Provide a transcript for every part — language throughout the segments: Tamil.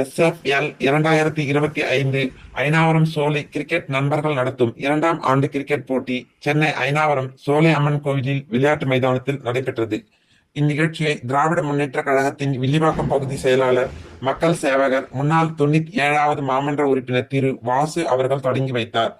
எஸ்எஃப்எல் இரண்டாயிரத்தி இருபத்தி ஐந்து ஐநாவரம் சோலை கிரிக்கெட் நண்பர்கள் நடத்தும் இரண்டாம் ஆண்டு கிரிக்கெட் போட்டி சென்னை ஐநாவரம் சோலை அம்மன் கோவிலில் விளையாட்டு மைதானத்தில் நடைபெற்றது. இந்நிகழ்ச்சியை திராவிட முன்னேற்ற கழகத்தின் வில்லிவாக்கம் பகுதி செயலாளர் மக்கள் சேவகர் முன்னாள் தொண்ணூத்தி ஏழாவது மாமன்ற உறுப்பினர் திரு வாசு அவர்கள் தொடங்கி வைத்தார்.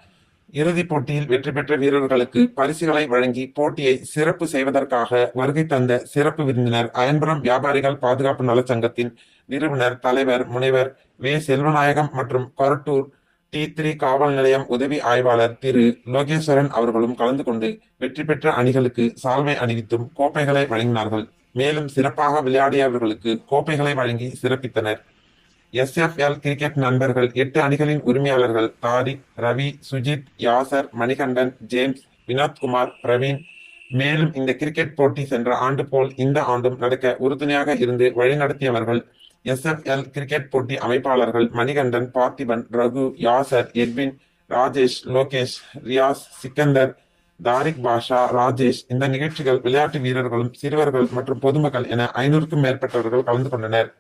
இறுதிப் போட்டியில் வெற்றி பெற்ற வீரர்களுக்கு பரிசுகளை வழங்கி போட்டியை சிறப்பு செய்வதற்காக வருகை தந்த சிறப்பு விருந்தினர் அயன்புரம் வியாபாரிகள் பாதுகாப்பு நலச்சங்கத்தின் நிறுவனர் தலைவர் முனைவர் வே. செல்வநாயகம் மற்றும் கொரட்டூர் டி த்ரீ காவல் நிலையம் உதவி ஆய்வாளர் திரு. லோகேஸ்வரன் அவர்களும் கலந்து கொண்டு வெற்றி பெற்ற அணிகளுக்கு சால்வை அணிவித்தும் கோப்பைகளை வழங்கினார்கள். மேலும் சிறப்பாக விளையாடியவர்களுக்கு கோப்பைகளை வழங்கி சிறப்பித்தனர். எஸ்எஃப்எல் கிரிக்கெட் நண்பர்கள் எட்டு அணிகளின் உரிமையாளர்கள் தாரிக் ரவி சுஜித் யாசர் மணிகண்டன் ஜேம்ஸ் வினோத்குமார் பிரவீன். மேலும் இந்த கிரிக்கெட் போட்டி சென்ற ஆண்டு போல் இந்த ஆண்டும் நடக்க உறுதுணையாக இருந்து வழிநடத்தியவர்கள் எஸ்எஃப்எல் கிரிக்கெட் போட்டி அமைப்பாளர்கள் மணிகண்டன் பார்த்திபன் ரகு யாசர் எட்வின் ராஜேஷ் லோகேஷ் ரியாஸ் சிக்கந்தர் தாரிக் பாஷா ராஜேஷ். இந்த நிகழ்ச்சிகள் விளையாட்டு வீரர்களும் சிறுவர்கள் மற்றும் பொதுமக்கள் என ஐநூறுக்கும் மேற்பட்டவர்கள் கலந்து கொண்டனர்.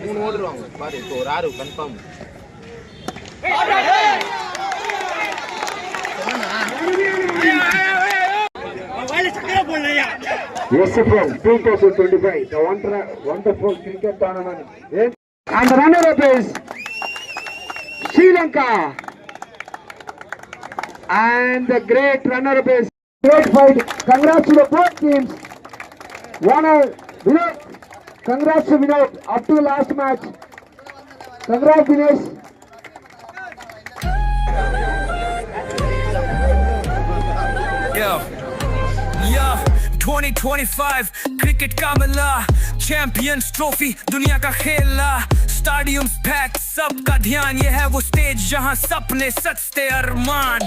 மூணு ஓடுருவாங்க பாரு இப்போ ஒரு ஆறு confirm SFL 2025, the wonder, wonderful cricket tournament. Yes. And the runner-up is Sri Lanka. And the great runner-up is great fight. Congrats to the both teams. One, Vinod. Congrats to Vinod up to the last match. Congrats, Dinesh. Yeah. Yeah. 2025 cricket का मिला चैंपियंस ट्रॉफी दुनिया का खेला स्टेडियम पैक सबका ध्यान ये है वो स्टेज जहाँ सपने सचते अरमान।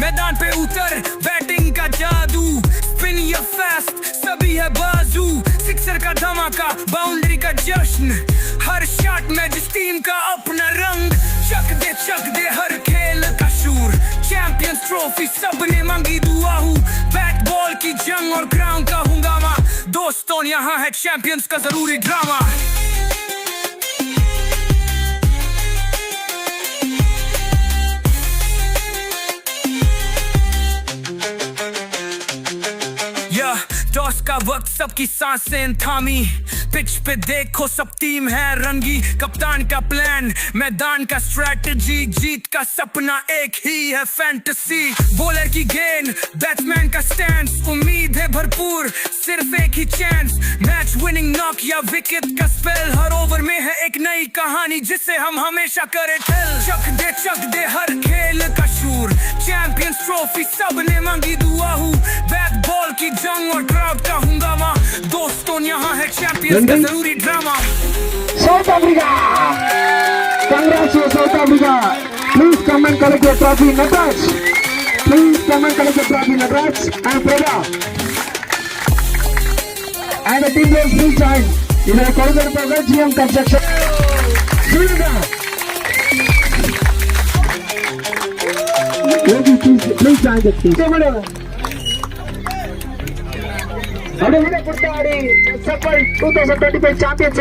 मैदान पे उतर बैटिंग का जादू स्पिन या फास्ट सभी है बाजू। सिक्सर का धमाका बाउंड्री का जश्न, हर शॉट में जिस टीम का अपना रंग। चक दे चक दे हर खेल का शूर चैंपियंस ट्रॉफी सबने मांगी दुआ हूँ बैट बॉल की जंग और ग्राउंड का हंगामा, दोस्तों, यहाँ है चैंपियंस का ज़रूरी ड्रामा टॉस का वक्त सबकी साँसें थामी। पिच पे देखो सब टीम है रंगी। कप्तान का प्लान मैदान का स्ट्रेटजी जीत का सपना एक ही है फैंटेसी बॉलर की गेंद बैट्समैन का स्टैंड उम्मीद है भरपूर, सिर्फ़ एक ही चांस मैच विनिंग नॉक या विकेट का स्पेल हर ओवर में है एक नई कहानी जिसे हम हमेशा करें टेल चक दे चक दे हर खेल का शूर। चैंपियंस ट्रॉफी सबने मांगी दुआ हूँ बैट बॉल की जंग और क्राउड का हंगामा। दोस्तों Champions Kasauri drama. South Africa. Congratulations, to South Africa. Please come and collect your trophy, Nataraj. Please come and collect your trophy, Nataraj and Prada. And the team goes full time. இதனை கொடுத்திருப்பது ஜிஎம் கன்ஸ்ட்ரக்ஷன் சொல்லுங்க Please join the team. அப்படியே விட SFL two thousand twenty five champions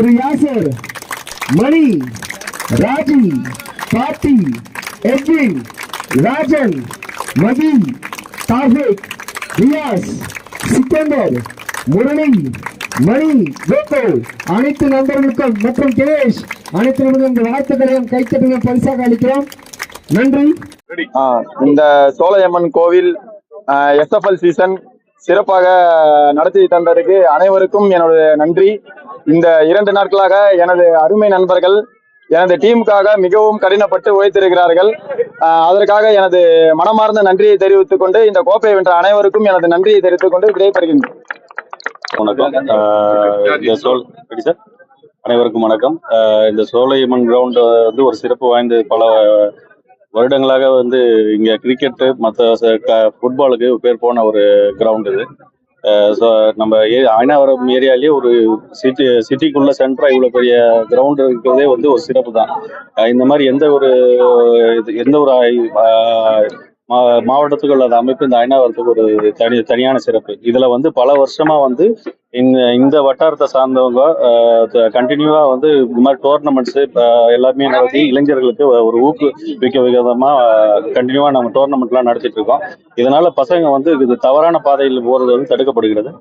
திரு யாசர் மணி ராஜி பாட்டி எட்வின் ராஜன் மதி தாஃபிக் ரியாஸ் சிக்கந்தர் முரளி மணி வேக்கோ அனைத்து நண்பர்களுக்கும் மற்றும் தினேஷ் அனைத்து நண்பர்களும் இந்த வாழ்த்துக்களையும் கைத்தட்டுகளும் பரிசாக அளிக்கிறோம். நன்றி. ஆ, இந்த சோழையம்மன் கோவில் எஸ்எஃப்எல் சீசன் சிறப்பாக நடத்தி தந்ததுக்கு அனைவருக்கும் என்னோட நன்றி. இந்த இரண்டு நாட்களாக எனது அருமை நண்பர்கள் எனது டீமுக்காக மிகவும் கடினப்பட்டு உழைத்திருக்கிறார்கள். அதற்காக எனது மனமார்ந்த நன்றியை தெரிவித்துக் கொண்டு இந்த கோப்பை வென்ற அனைவருக்கும் எனது நன்றியை தெரிவித்துக் கொண்டு விடைபெறுகின்றேன். வணக்கம். அனைவருக்கும் வணக்கம். இந்த சோலைமன் கிரவுண்ட் வந்து ஒரு சிறப்பு வாய்ந்த பல வருடங்களாக வந்து இங்க கிரிக்கெட்டு மற்ற ஃபுட்பாலுக்கு பேர் போன ஒரு கிரவுண்ட் இது. நம்ம ஏ அயனாவரம் ஏரியாலேயே ஒரு சிட்டி சிட்டிக்குள்ள சென்டரா இவ்வளோ பெரிய கிரவுண்ட் இருக்கிறதே வந்து ஒரு சிறப்பு தான். இந்த மாதிரி எந்த ஒரு இது- எந்த ஒரு மாவட்டத்துக்குள்ள மா- மாவட்டத்துக்கு அமைப்பு இந்த அயனாவரத்துக்கு ஒரு தனி தனியான சிறப்பு. இதுல வந்து பல வருஷமா வந்து இந்த இந்த வட்டாரத்தை சார்ந்தவங்க கண்டினியூவா வந்து இந்த மாதிரி டோர்னமெண்ட்ஸ் எல்லாமே நடத்தி இளைஞர்களுக்கு ஒரு ஊக்குவிக்க விதமா கண்டினியூவா நம்ம டோர்னமெண்ட்லாம் நடத்திட்டு இருக்கோம். இதனால பசங்க வந்து இது தவறான பாதையில் போறது வந்து தடுக்கப்படுகிறது.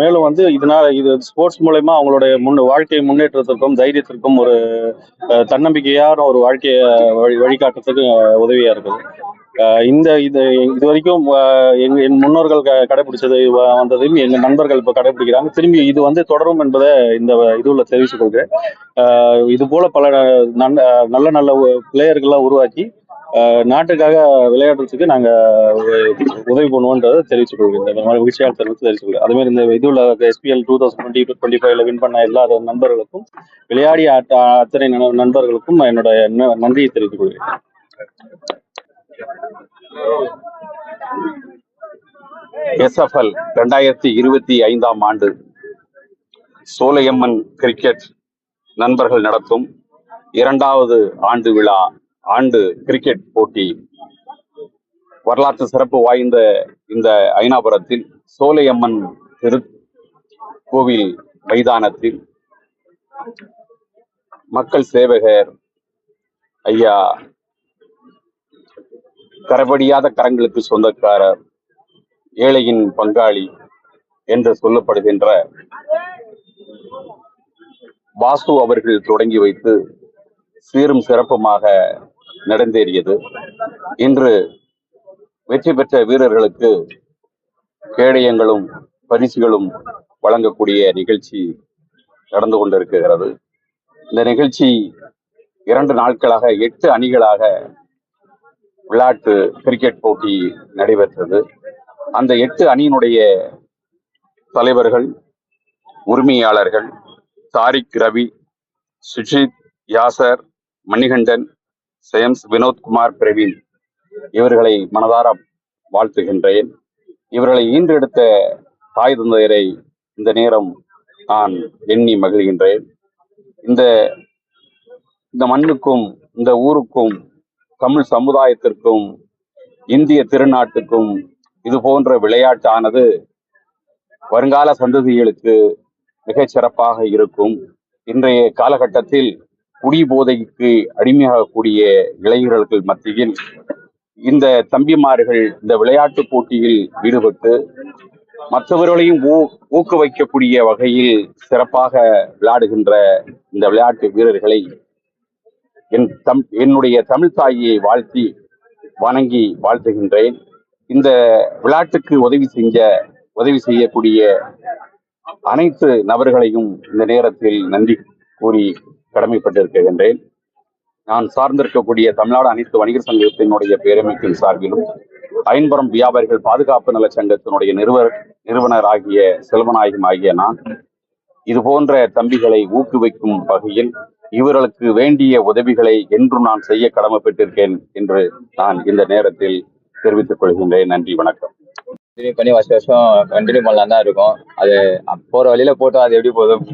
மேலும் வந்து இதனால இது ஸ்போர்ட்ஸ் மூலயமா அவங்களுடைய முன் வாழ்க்கை முன்னேற்றத்திற்கும் தைரியத்திற்கும் ஒரு தன்னம்பிக்கையான ஒரு வாழ்க்கையை வழி வழிகாட்டுறதுக்கு உதவியா இருக்குது. இந்த இது இது வரைக்கும் எங்க என் முன்னோர்கள் க- கடைபிடிச்சது வந்ததையும் எங்க நண்பர்கள் இப்ப கடைபிடிக்கிறாங்க. திரும்பி இது வந்து தொடரும் என்பதை இந்த இதுல தெரிவித்துக் கொள்கிறேன். இது போல பல நல்ல நல்ல பிளேயர்கள்லாம் உருவாக்கி நாட்டுக்காக விளையாடுறதுக்கு நாங்க உதவி பண்ணுவோன்றதை தெரிவித்துக் கொள்கிறேன். இந்த மாதிரி மகிழ்ச்சியாக தெரிவித்து தெரிவித்துக் கொள்கிறேன். அதே மாதிரி இந்த இது உள்ள SPL two thousand twenty twenty ஃபைவ்ல வின் பண்ண எல்லா நண்பர்களுக்கும் விளையாடிய அத்தனை நண்பர்களுக்கும் என்னோட நன்றியை தெரிவித்துக் கொள்கிறேன். எஸ்எஃப்எல் ரெண்டாயிரத்தி இருபத்தி ஐந்தாம் ஆண்டு சோலையம்மன் கிரிக்கெட் நண்பர்கள் நடத்தும் இரண்டாவது ஆண்டு விழா ஆண்டு கிரிக்கெட் போட்டி. வரலாற்று சிறப்பு வாய்ந்த இந்த ஐனாபுரத்தில் சோலையம்மன் திரு கோவில் மைதானத்தில் மக்கள் சேவகர் ஐயா கரபடியாத கரங்களுக்கு சொந்தக்காரர் ஏழையின் பங்காளி என்று சொல்லப்படுகின்ற வாசு அவர்கள் தொடங்கி வைத்து சீரும் சிறப்புமாக நடந்தேறியது. இன்று வெற்றி பெற்ற வீரர்களுக்கு கேடயங்களும் பரிசுகளும் வழங்கக்கூடிய நிகழ்ச்சி நடந்து கொண்டிருக்கிறது. இந்த நிகழ்ச்சி இரண்டு நாட்களாக எட்டு அணிகளாக விளையாட்டு கிரிக்கெட் போட்டி நடைபெற்றது. அந்த எட்டு அணியினுடைய தலைவர்கள் உரிமையாளர்கள் தாரிக் ரவி சுஷித் யாசர் மணிகண்டன் சேம்ஸ் வினோத்குமார் பிரவீன் இவர்களை மனதார வாழ்த்துகின்றேன். இவர்களை ஈன்றெடுத்த தாய் தந்தையரை இந்த நேரம் நான் எண்ணி மகிழ்கின்றேன். இந்த இந்த மண்ணுக்கும் இந்த ஊருக்கும் தமிழ் சமுதாயத்திற்கும் இந்திய திருநாட்டுக்கும் இது போன்ற விளையாட்டானது வருங்கால சந்ததிகளுக்கு மிகச் சிறப்பாக இருக்கும். இன்றைய காலகட்டத்தில் குடி போதைக்கு அடிமையாகக்கூடிய இளைஞர்கள் மத்தியில் இந்த தம்பிமார்கள் இந்த விளையாட்டு போட்டியில் ஈடுபட்டு மற்றவர்களையும் ஊ- ஊக்குவிக்கக்கூடிய வகையில் சிறப்பாக விளையாடுகின்ற இந்த விளையாட்டு வீரர்களை என் தம் என்னுடைய தமிழ் தாயை வாழ்த்தி வணங்கி வாழ்த்துகின்றேன். இந்த விளையாட்டுக்கு உதவி செஞ்ச உதவி செய்யக்கூடிய அனைத்து நபர்களையும் இந்த நேரத்தில் நன்றி கூறி கடமைப்பட்டிருக்கின்றேன். நான் சார்ந்திருக்கக்கூடிய தமிழ்நாடு அனைத்து வணிகர் சங்கத்தினுடைய பேரமைப்பின் சார்பிலும் ஐன்புறம் வியாபாரிகள் பாதுகாப்பு நல சங்கத்தினுடைய நிறுவ நிறுவனர் ஆகிய செல்வநாயகம் ஆகிய நான் இது போன்ற தம்பிகளை ஊக்குவிக்கும் வகையில் இவர்களுக்கு வேண்டிய உதவிகளை என்றும் நான் செய்ய கடமைப்பட்டிருக்கேன் என்று நான் இந்த நேரத்தில் தெரிவித்துக் கொள்கின்றேன். நன்றி வணக்கம். கண்டினியூ பண்ணி வருஷம் வருஷம் கண்டினியூ பண்ணலாம் தான் இருக்கும். அது போற வழியில போட்டோம் அது எப்படி போதும்?